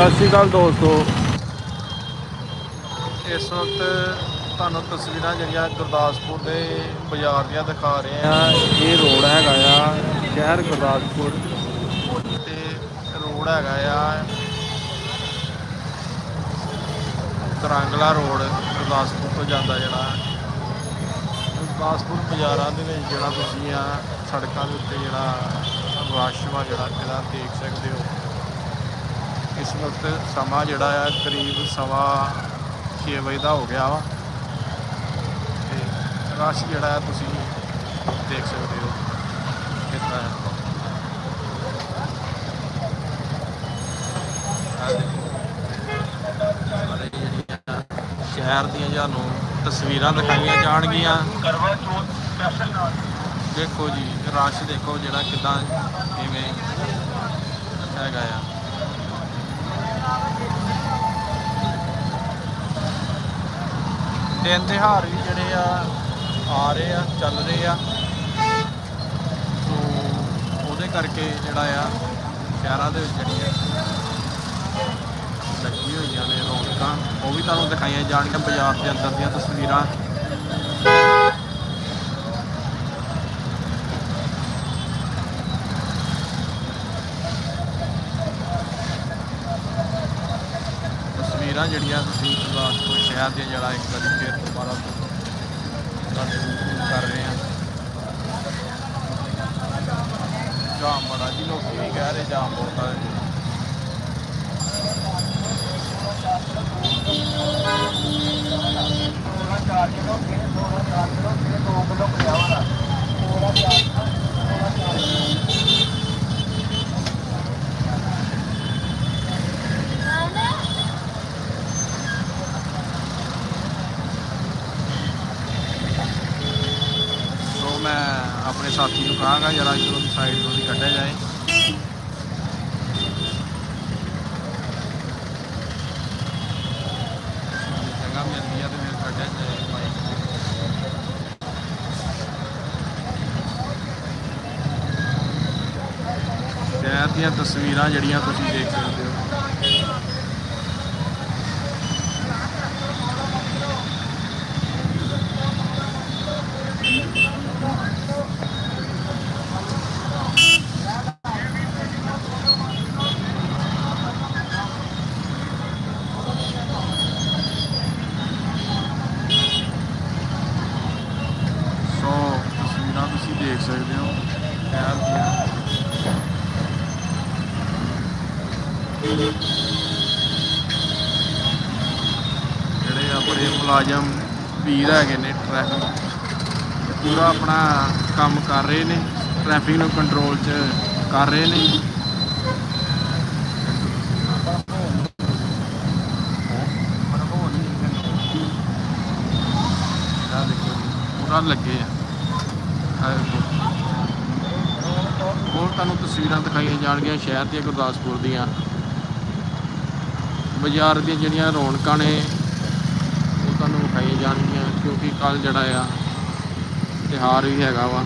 ਸਤਿ ਸ਼੍ਰੀ ਅਕਾਲ ਦੋਸਤੋ। ਇਸ ਵਕਤ ਤੁਹਾਨੂੰ ਤਸਵੀਰਾਂ ਜਿਹੜੀਆਂ ਗੁਰਦਾਸਪੁਰ ਦੇ ਬਾਜ਼ਾਰ ਦੀਆਂ ਦਿਖਾ ਰਹੇ ਆ ਇਹ ਰੋਡ ਹੈਗਾ ਆ ਸ਼ਹਿਰ ਗੁਰਦਾਸਪੁਰ। ਤੇ ਰੋਡ ਹੈਗਾ ਆ ਤਰੰਗਲਾ ਰੋਡ ਗੁਰਦਾਸਪੁਰ ਤੋਂ ਜਾਂਦਾ ਜਿਹੜਾ। ਗੁਰਦਾਸਪੁਰ ਬਾਜ਼ਾਰਾਂ ਦੇ ਵਿੱਚ ਜਿਹੜਾ ਤੁਸੀਂ ਆ ਸੜਕਾਂ ਦੇ ਉੱਤੇ ਜਿਹੜਾ ਰਸ਼ ਵਾ ਜਿਹੜਾ ਇਹਦਾ ਦੇਖ ਸਕਦੇ ਹੋ। ਇਸ ਵਕਤ ਸਮਾਂ ਜਿਹੜਾ ਆ ਕਰੀਬ ਸਵਾ 6 ਵਜੇ ਦਾ ਹੋ ਗਿਆ ਵਾ। ਤੇ ਰਸ਼ ਜਿਹੜਾ ਆ ਤੁਸੀਂ ਦੇਖ ਸਕਦੇ ਹੋ। ਕਿੰਨਾ ਹੈ ਜਿਹੜੀਆਂ ਸ਼ਹਿਰ ਦੀਆਂ ਤੁਹਾਨੂੰ ਤਸਵੀਰਾਂ ਦਿਖਾਈਆਂ ਜਾਣਗੀਆਂ। ਕਰਵਾ ਚੌਥ ਸਪੈਸ਼ਲ ਨਾਲ ਦੇਖੋ ਜੀ, ਰਸ਼ ਦੇਖੋ ਜਿਹੜਾ ਕਿਦਾਂ ਕਿਵੇਂ ਹੈਗਾ ਆ। ਦਿਨ ਤਿਉਹਾਰ ਵੀ ਜਿਹੜੇ ਆ ਆ ਰਹੇ ਆ, ਚੱਲ ਰਹੇ ਆ। ਸੋ ਉਹਦੇ ਕਰਕੇ ਜਿਹੜਾ ਆ, ਸ਼ਹਿਰਾਂ ਦੇ ਵਿੱਚ ਜਿਹੜੀ ਆ ਲੱਗੀ ਹੋਈਆਂ ਨੇ ਰੌਣਕਾਂ, ਉਹ ਵੀ ਤੁਹਾਨੂੰ ਦਿਖਾਈਆਂ ਜਾਣਗੀਆਂ ਬਾਜ਼ਾਰ ਦੇ ਅੰਦਰ ਦੀਆਂ ਤਸਵੀਰਾਂ। ਤਸਵੀਰਾਂ ਜਿਹੜੀਆਂ ਤੁਸੀਂ ਗੁਰਦਾਸਪੁਰ ਸ਼ਹਿਰ ਦੀਆਂ ਜਿਹੜਾ ਇੱਕ ਵਾਰੀ ਫੇਰ ਦੁਬਾਰਾ ਤੁਹਾਨੂੰ ਕਰ ਰਹੇ ਹਾਂ। ਜਾਮ ਬੜਾ ਜੀ ਲੋਕੀ ਵੀ ਕਹਿ ਰਹੇ ਜਾਮ ਬਹੁਤ ਹੈ ਆਪਣੇ ਸਾਥੀ ਨੂੰ ਕਹਾਂਗਾ ਜਰਾ ਇਧਰੋਂ ਦੀ ਸਾਈਡ ਤੋਂ ਦੀ ਕੱਢਿਆ ਜਾਏ। ਜਗ੍ਹਾ ਮਿਲਦੀ ਆ ਤੇ ਫਿਰ ਕੱਢਿਆ ਜਾਏ ਬਾਈਕ ਸ਼ਹਿਰ ਦੀਆਂ ਤਸਵੀਰਾਂ ਜਿਹੜੀਆਂ ਤੁਸੀਂ ਦੇਖ ਸਕਦੇ ਹੋ ਸੋ ਤਸਵੀਰਾਂ ਤੁਸੀਂ ਦੇਖ ਸਕਦੇ ਹੋ ਸ਼ਹਿਰ ਦੀਆਂ ਜਿਹੜੇ ਆਪਣੇ ਮੁਲਾਜ਼ਮ ਵੀਰ ਹੈਗੇ ਨੇ ਟ੍ਰੈਫਿਕ ਪੂਰਾ ਆਪਣਾ ਕੰਮ ਕਰ ਰਹੇ ਨੇ ਟ੍ਰੈਫਿਕ ਨੂੰ ਕੰਟਰੋਲ 'ਚ ਕਰ ਰਹੇ ਨੇ। ਪੂਰਾ ਲੱਗੇ ਆ। ਹੋਰ ਤੁਹਾਨੂੰ ਤਸਵੀਰਾਂ ਦਿਖਾਈਆਂ ਜਾਣਗੀਆਂ ਸ਼ਹਿਰ ਦੀਆਂ, ਗੁਰਦਾਸਪੁਰ ਦੀਆਂ। ਬਾਜ਼ਾਰ ਦੀਆਂ ਜਿਹੜੀਆਂ ਰੌਣਕਾਂ ਨੇ, ਉਹ ਤੁਹਾਨੂੰ ਵਿਖਾਈਆਂ ਜਾਣਗੀਆਂ, ਕਿਉਂਕਿ ਕੱਲ ਜਿਹੜਾ ਆ, ਤਿਉਹਾਰ ਵੀ ਹੈਗਾ ਵਾ।